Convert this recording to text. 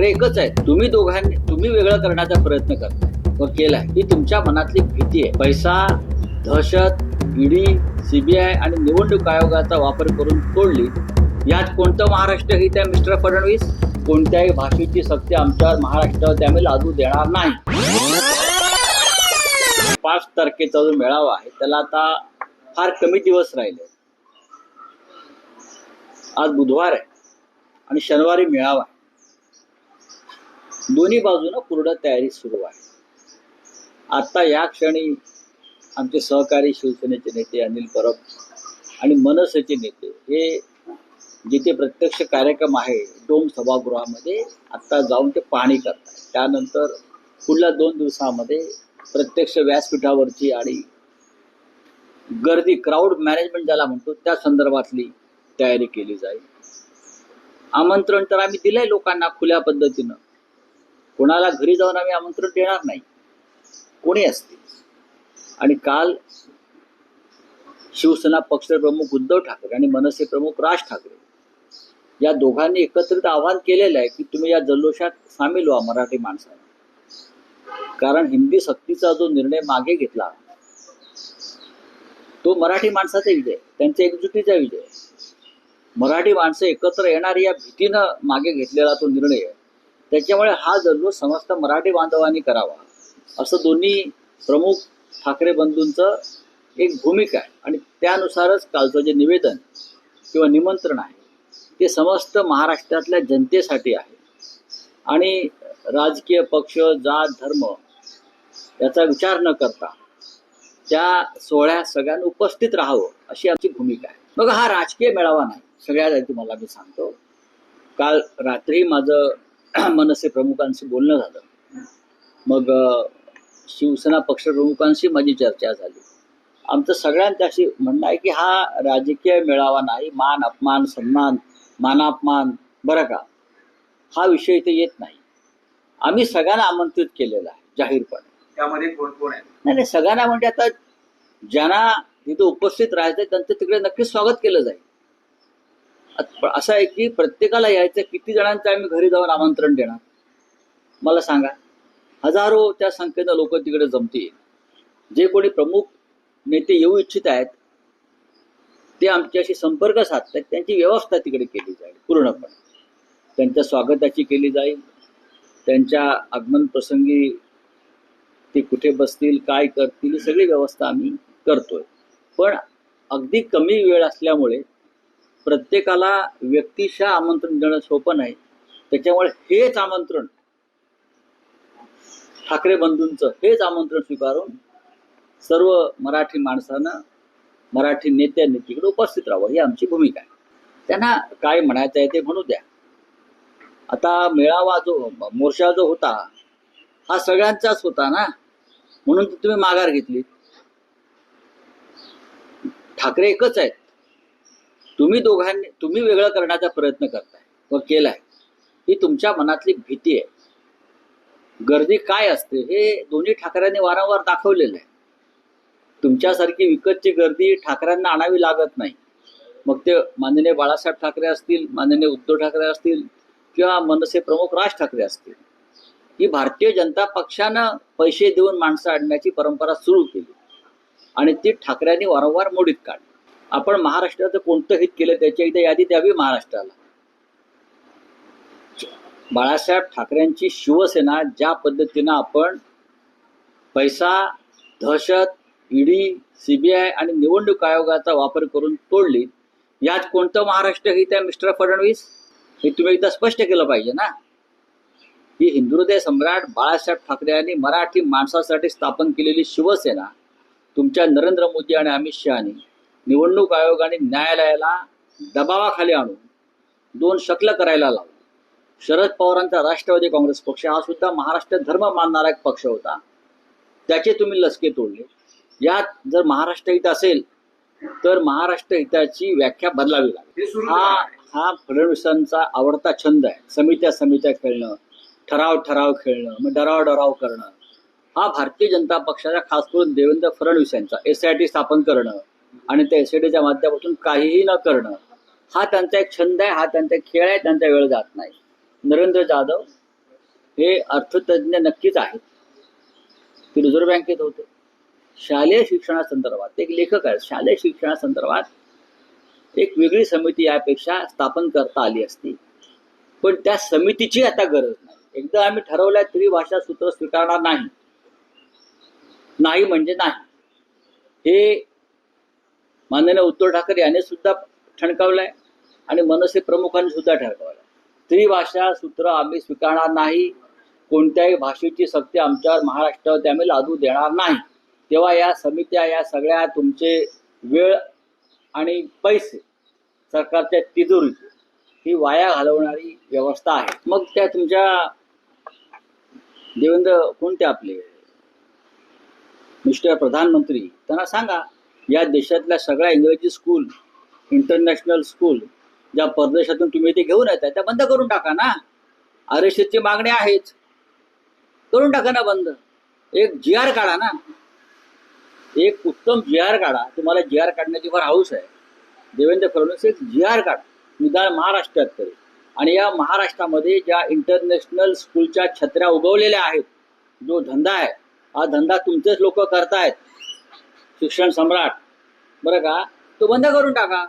ठाकरे एकच आहेत. तुम्ही दोघांनी तुम्ही वेगळं करण्याचा प्रयत्न करताय व केलाय ही तुमच्या मनातली भीती आहे. पैसा दहशत ईडी सीबीआय आणि निवडणूक आयोगाचा वापर करून तोडली यात कोणतं महाराष्ट्र हित आहे मिस्टर फडणवीस? कोणत्याही भाषेची सक्ती आमच्या महाराष्ट्रावर त्यामुळे लादू देणार नाही. पाच तारखेचा जो मेळावा आहे त्याला आता फार कमी दिवस राहिले. आज बुधवार आहे आणि शनिवारी मेळावा आहे. दोन्ही बाजूनं पूर्ण तयारी सुरू आहे. आता या क्षणी आमचे सहकारी शिवसेनेचे नेते अनिल परब आणि मनसेचे नेते हे जिथे प्रत्यक्ष कार्यक्रम आहे डोम सभागृहामध्ये आत्ता जाऊन ते पाहणी करतात. त्यानंतर पुढल्या दोन दिवसामध्ये प्रत्यक्ष व्यासपीठावरची आणि गर्दी क्राऊड मॅनेजमेंट ज्याला म्हणतो त्या संदर्भातली तयारी केली जाईल. आमंत्रण तर आम्ही दिलंय लोकांना खुल्या पद्धतीनं. कोणाला घरी जाऊन आम्ही आमंत्रण देणार नाही. कोणी असते आणि काल शिवसेना पक्षप्रमुख उद्धव ठाकरे आणि मनसे प्रमुख राज ठाकरे या दोघांनी एकत्रित आवाहन केलेलं आहे की तुम्ही या जल्लोषात सामील व्हा मराठी माणसाला. कारण हिंदी सक्तीचा जो निर्णय मागे घेतला तो मराठी माणसाचा विजय त्यांच्या एकजुटीचा विजय. मराठी माणसं एकत्र येणार या भीतीनं मागे घेतलेला तो निर्णय आहे. त्याच्यामुळे हा जल्लोष समस्त मराठी बांधवांनी करावा असं दोन्ही प्रमुख ठाकरे बंधूंचं एक भूमिका आहे. आणि त्यानुसारच कालचं जे निवेदन किंवा निमंत्रण आहे ते समस्त महाराष्ट्रातल्या जनतेसाठी आहे. आणि राजकीय पक्ष जात धर्म याचा विचार न करता त्या सोहळ्यात सगळ्यांना उपस्थित राहावं अशी आमची भूमिका आहे. मग हा राजकीय मेळावा नाही सगळ्यात आधी तुम्हाला मी सांगतो. काल रात्री माझं मनसे प्रमुखांशी बोलणं झालं. मग शिवसेना पक्षप्रमुखांशी माझी चर्चा झाली. आमचं सगळ्यांच्याशी म्हणणं आहे की हा राजकीय मेळावा नाही मान अपमान सन्मान मानापमान बरं का? हा विषय इथे येत नाही. आम्ही सगळ्यांना आमंत्रित केलेलं आहे जाहीरपणे. त्यामध्ये कोण कोण आहे? नाही नाही सगळ्यांना म्हणजे आता ज्यांना तिथे उपस्थित राहायचं त्यांचं तिकडे नक्की स्वागत केलं जाईल. असं आहे की प्रत्येकाला यायचं किती जणांचं आम्ही घरी जाऊन आमंत्रण देणार? मला सांगा. हजारो त्या संख्येनं लोक तिकडे जमतील. जे कोणी प्रमुख नेते येऊ इच्छित आहेत ते आमच्याशी संपर्क साधतात त्यांची व्यवस्था तिकडे केली जाईल पूर्णपणे. त्यांच्या स्वागताची केली जाईल. त्यांच्या आगमन प्रसंगी ते कुठे बसतील काय करतील ही सगळी व्यवस्था आम्ही करतोय. पण अगदी कमी वेळ असल्यामुळे प्रत्येकाला व्यक्तिशः आमंत्रण देणं सोपं नाही. त्याच्यामुळे हेच आमंत्रण ठाकरे बंधूंचं हेच आमंत्रण स्वीकारून सर्व मराठी माणसानं मराठी नेत्यांनी तिकडे उपस्थित राहावं ही आमची भूमिका आहे. त्यांना काय म्हणायचं आहे ते म्हणू द्या. आता मेळावा जो मोर्चा जो होता हा सगळ्यांचाच होता ना? म्हणून तुम्ही माघार घेतली. ठाकरे एकच आहेत. तुम्ही दोघांनी तुम्ही वेगळं करण्याचा प्रयत्न करताय व केलाय ही तुमच्या मनातली भीती आहे. गर्दी काय असते हे दोन्ही ठाकऱ्यांनी वारंवार दाखवलेलं आहे. तुमच्यासारखी विकतची गर्दी ठाकऱ्यांना आणावी लागत नाही. मग ते माननीय बाळासाहेब ठाकरे असतील माननीय उद्धव ठाकरे असतील किंवा मनसे प्रमुख राज ठाकरे असतील ही भारतीय जनता पक्षानं पैसे देऊन माणसं आणण्याची परंपरा सुरू केली. आणि ती ठाकऱ्यांनी वारंवार मोडीत काढली. आपण महाराष्ट्राचं कोणतं हित केलं त्याच्या इथे यादी द्यावी महाराष्ट्राला. बाळासाहेब ठाकरेंची शिवसेना ज्या पद्धतीनं आपण पैसा दहशत ईडी सीबीआय आणि निवडणूक आयोगाचा वापर करून तोडली यात कोणतं महाराष्ट्र हित आहे मिस्टर फडणवीस? हे तुम्ही एकदा स्पष्ट केलं पाहिजे ना. ही हिंदुहृदय सम्राट बाळासाहेब ठाकरे यांनी मराठी माणसासाठी स्थापन केलेली शिवसेना तुमच्या नरेंद्र मोदी आणि अमित शहानी निवडणूक आयोग आणि न्यायालयाला दबावाखाली आणून दोन शकलं करायला लावलं. शरद पवारांचा राष्ट्रवादी काँग्रेस पक्ष हा सुद्धा महाराष्ट्र धर्म मानणारा एक पक्ष होता. त्याचे तुम्ही लसके तोडले. यात जर महाराष्ट्र हित असेल तर महाराष्ट्र हिताची व्याख्या बदलावी लागेल. हे हा. हा फडणवीसांचा आवडता छंद आहे. समित्या समित्या खेळणं ठराव ठराव खेळणं मग डराव डराव करणं. हा भारतीय जनता पक्षाचा खास करून देवेंद्र फडणवीस यांचा एस आय टी स्थापन करणं आणि त्या एस आय माध्यमातून काहीही न करणं हा त्यांचा एक छंद आहे हा त्यांचा एक खेळ आहे त्यांचा वेळ जात नाही. नरेंद्र जाधव हे अर्थतज्ञ नक्कीच आहेत. ते रिझर्व्ह बँकेत होते. शालेय शिक्षणासंदर्भात एक लेखक आहेत. शालेय शिक्षणासंदर्भात एक वेगळी समिती यापेक्षा स्थापन करता आली असती. पण त्या समितीची आता गरज नाही. एकदा आम्ही ठरवलंय त्रिभाषा सूत्र स्वीकारणार नाही. नाही म्हणजे नाही. हे माननीय उद्धव ठाकरे यांनी सुद्धा ठणकावलंय आणि मनसे प्रमुखांनी सुद्धा ठणकावलंय. त्रिभाषा सूत्र आम्ही स्वीकारणार नाही. कोणत्याही भाषेची सक्ती आमच्यावर महाराष्ट्रावरती आम्ही लादू देणार नाही. तेव्हा या समित्या या सगळ्या तुमचे वेळ आणि पैसे सरकारच्या तिजोरीचे ही वाया घालवणारी व्यवस्था आहे. मग त्या तुमच्या देवेंद्र कोणते आपले? मिस्टर प्रधानमंत्री त्यांना सांगा. या देशातल्या सगळ्या इंग्रजी स्कूल इंटरनॅशनल स्कूल ज्या परदेशातून तुम्ही ते घेऊन येतात त्या बंद करून टाका ना. आर एस एसची मागणी आहेच. करून टाका ना बंद. एक जी आर काढा ना. एक उत्तम जी आर काढा. तुम्हाला जी आर काढण्याची फार हाऊस आहे. देवेंद्र फडणवीस एक जी आर काढा. निदान महाराष्ट्रात तरी. आणि या महाराष्ट्रामध्ये ज्या इंटरनॅशनल स्कूलच्या छत्र्या उगवलेल्या आहेत जो धंदा आहे हा धंदा तुमचेच लोक करतायत. शिक्षण सम्राट. बरं का? तो बंद करून टाका.